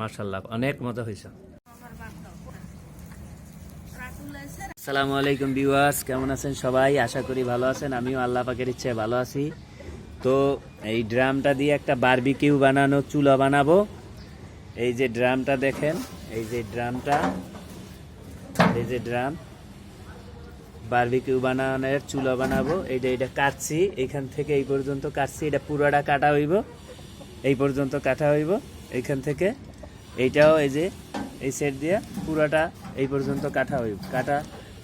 মার্শাল্লাহ অনেক মজা হয়েছে। আসসালামু আলাইকুম ভিউয়ার্স কেমন আছেন সবাই? আশা করি ভালো আছেন আমিও আল্লাহ পাকের ইচ্ছে ভালো আছি। তো এই ড্রামটা দিয়ে একটা বারবিকিউ বানানো চুলা বানাবো। এই যে ড্রামটা দেখেন এই যে ড্রামটা এই যে ড্রাম। বারবিকিউ বানানোর চুলা বানাবো এইটা এটা কাটছি এখান থেকে এই পর্যন্ত কাটছি এটা পুরোটা কাটা হইব এই পর্যন্ত কাটা হইব এইখান থেকে। এইটাও এই যে, এই সেট দিয়ে পুরাটা এই পর্যন্ত কাটা হইব। কাটা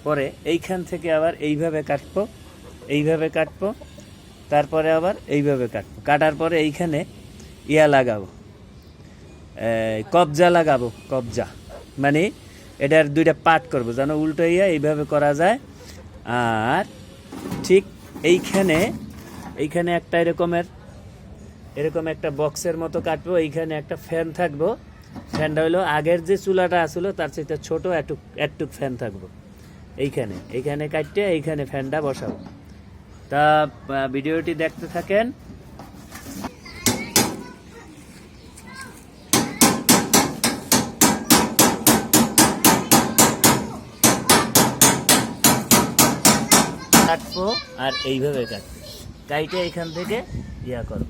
পরে এইখান থেকে আবার এইভাবে কাটবো এইভাবে কাটবো, তারপরে আবার এইভাবে কাটবো। কাটার পরে এইখানে ইয়া লাগাবো কবজা লাগাবো, কবজা। মানে এটার দুইটা পাট করব, যেন উল্টো ইয়া এইভাবে করা যায়। আর ঠিক এইখানে এইখানে একটা এরকমের, এরকম একটা বক্সের মতো কাটবো, এইখানে একটা ফ্যান থাকব। ফ্যানটা হলো আগের যে চুলাটা আসলো তার সাথে ছোট একটুক একটুক ফ্যান থাকব। এইখানে এইখানে কাটতে, এইখানে ফ্যানটা বসাবো। তা ভিডিওটি দেখতে থাকেন। কাটবো আর এইভাবে কাটবো। কাইটে এখান থেকে ইয়া করব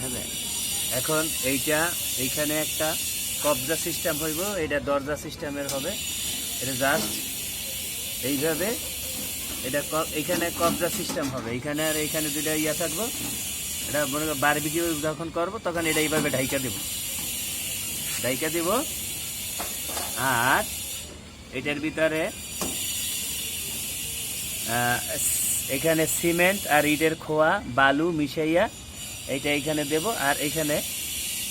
হ্যাঁ এখন এইটা, এইখানে একটা কবজা সিস্টেম হইব এটা দরজা সিস্টেমের হবে। এটা জাস্ট এইভাবে এটা এইখানে কবজা সিস্টেম হবে। এইখানে আর এইখানে দুইটা ইয়া থাকব। এটা মনে করো বারবিকিউ যখন করব, তখন এটা এইভাবে ঢাইকা দেব। ঢাইকা দিব। আর এটার ভিতরে এখানে সিমেন্ট আর ইটের খোয়া, বালু মিশাইয়া এইটা এখানে দেব আর এখানে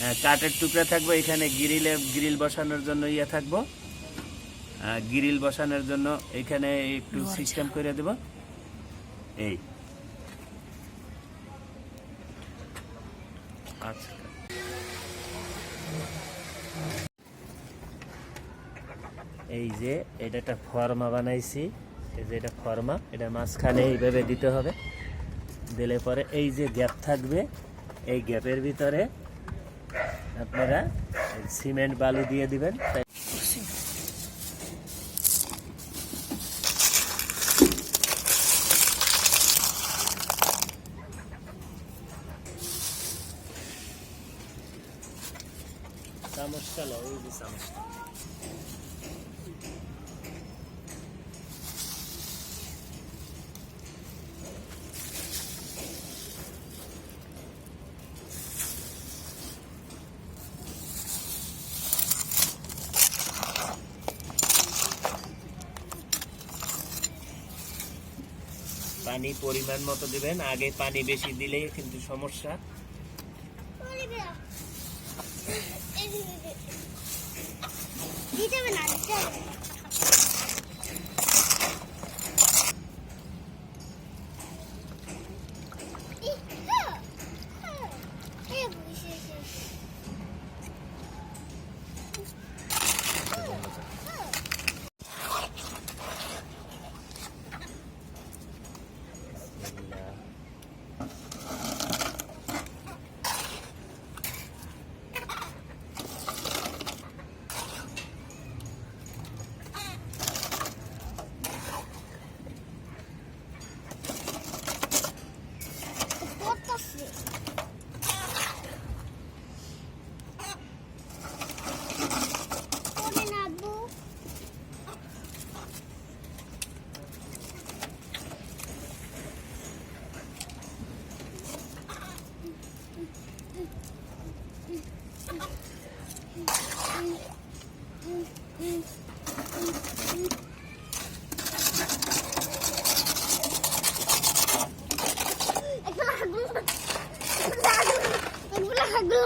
আহ, কাঠের টুকরা থাকব এখানে গ্রিলে গ্রিল বসানোর জন্য ইয়ে থাকব। গ্রিল বসানোর জন্য এখানে একটু সিস্টেম করে দেব। এই। আচ্ছা। এই যে এটা একটা ফর্মা বানাইছি। এই যে এটা ফর্মা এটা মাঝখানে এইভাবে দিতে হবে। দিলে পরে এই যে গ্যাপ থাকবে এই গ্যাপের ভিতরে আপনারা সিমেন্ট বালু দিয়ে দিবেন চামচটা লও, ওই যে। পানি পরিমাণ মতো দেবেন আগে পানি বেশি দিলেই কিন্তু সমস্যা।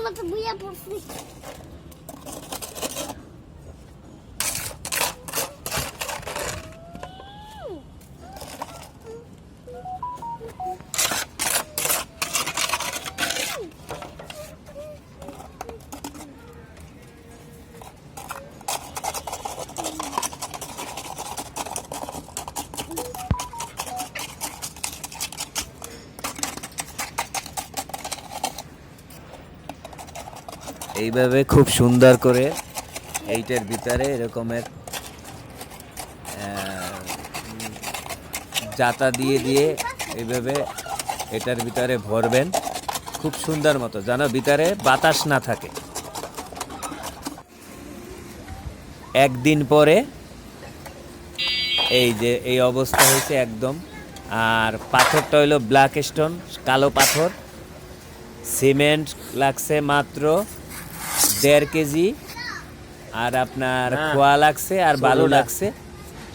ela também é por এইভাবে খুব সুন্দর করে এইটার ভিতরে এরকমের জাতা দিয়ে দিয়ে এইভাবে এটার ভিতরে ভরবেন। খুব সুন্দর মতো, যেন ভিতরে বাতাস না থাকে। একদিন পরে এই যে, এই অবস্থা হয়েছে একদম। আর পাথরটা হইল ব্ল্যাক স্টোন, কালো পাথর। সিমেন্ট লাগছে মাত্র দেড় কেজি আর আপনার হ্যাঁ, খোয়া লাগছে আর বালু লাগছে।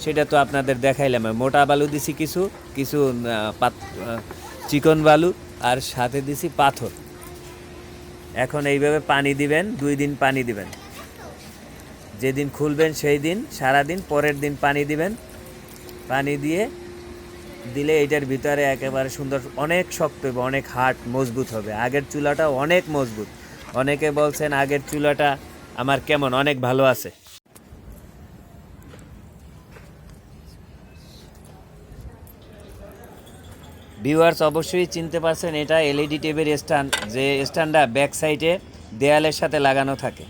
সেটা তো আপনাদের দেখাইলাম। মোটা বালু দিছি কিছু কিছু চিকন বালু আর সাথে দিছি পাথর। এখন এইভাবে পানি দিবেন দুই দিন পানি দিবেন। যেদিন খুলবেন সেই দিন সারা দিন পরের দিন পানি দিবেন। পানি দিয়ে দিলে এটার ভিতরে একেবারে সুন্দর অনেক শক্ত হবে অনেক হার্ড মজবুত হবে। আগের চুলাটা অনেক মজবুত। অনেকে বলছেন আগের চুলাটা আমার কেমন, অনেক ভালো আছে। ভিউয়ার্স অবশ্যই চিনতে পারছেন, এটা এলইডি টিভির স্ট্যান্ড, যে স্ট্যান্ডটা ব্যাক সাইডে দেয়ালের সাথে লাগানো থাকে।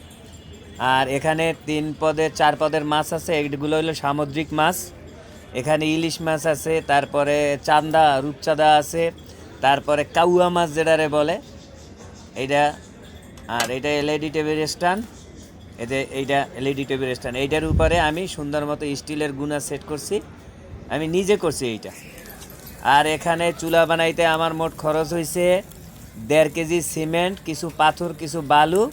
আর এখানে তিন পদের, চার পদের মাছ আছে, এগুলো হলো সামুদ্রিক মাছ। এখানে ইলিশ মাছ আছে, তারপরে চান্দা, রূপচাঁদা আছে, তারপরে কাউয়া মাছ যেটারে বলে এইটা আর এটা এলইডি টেবিল স্ট্যান্ড। এতে এইটা এলইডি টেবিল স্ট্যান্ড। এইটার উপরে আমি সুন্দর মতো স্টিলের গুণা সেট করছি। আমি নিজে করছি এইটা। আর এখানে চুলা বানাইতে আমার মোট খরচ হয়েছে দেড় কেজি সিমেন্ট, কিছু পাথর, কিছু বালু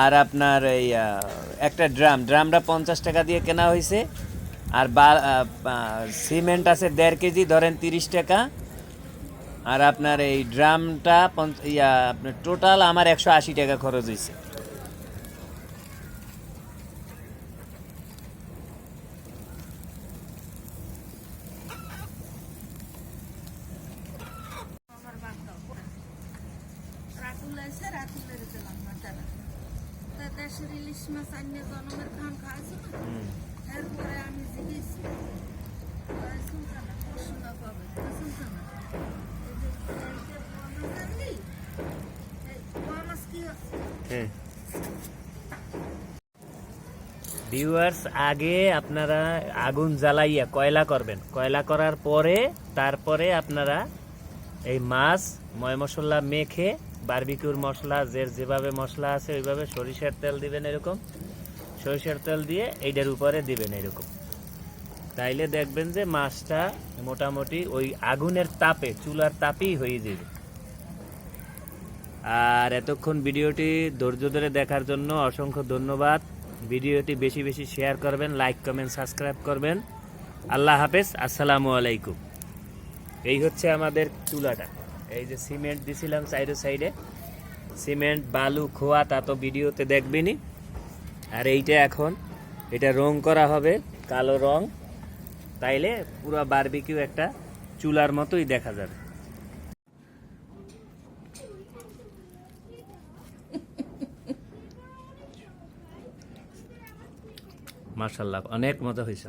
আর আপনার এই একটা ড্রাম। ড্রামটা পঞ্চাশ টাকা দিয়ে কেনা হয়েছে আর বা সিমেন্ট আছে দেড় কেজি, ধরেন তিরিশ টাকা। আর আপনার এই ড্রামটা ইয়া আপনার টোটাল আমার একশো আশি টাকা খরচ হয়েছে দেশের ইলিশ মাছ আনিয়ে জনমের খান এরপরে আমি ভিউয়ার্স আগে আপনারা আগুন জ্বালাইয়া কয়লা করবেন। কয়লা করার পরে, তারপরে আপনারা এই মাছ, ময় মশলা মেখে, বারবিকিউর মশলা যে যেভাবে মশলা আছে ওইভাবে সরিষার তেল দিবেন এরকম। সরিষার তেল দিয়ে এইটার উপরে দিবেন এরকম। তাইলে দেখবেন যে মাছটা মোটামুটি ওই আগুনের তাপে, চুলার তাপেই হয়ে যাবে। আর এতক্ষণ ভিডিওটি ধৈর্য ধরে দেখার জন্য অসংখ্য ধন্যবাদ। ভিডিওটি বেশি বেশি শেয়ার করবেন, লাইক, কমেন্ট, সাবস্ক্রাইব করবেন। আল্লাহ হাফেজ, আসসালামু আলাইকুম। এই হচ্ছে আমাদের চুলাটা। এই যে সিমেন্ট দিছিলাম সাইডে সাইডে। সিমেন্ট, বালু, খোয়া, তা তো ভিডিওতে দেখবেনই আর এইটা এখন, এটা রং করা হবে, কালো রং। তাইলে পুরো বারবিকিউ একটা চুলার মতোই দেখা যাবে। মার্শাল্লাহ অনেক মজা হয়েছে।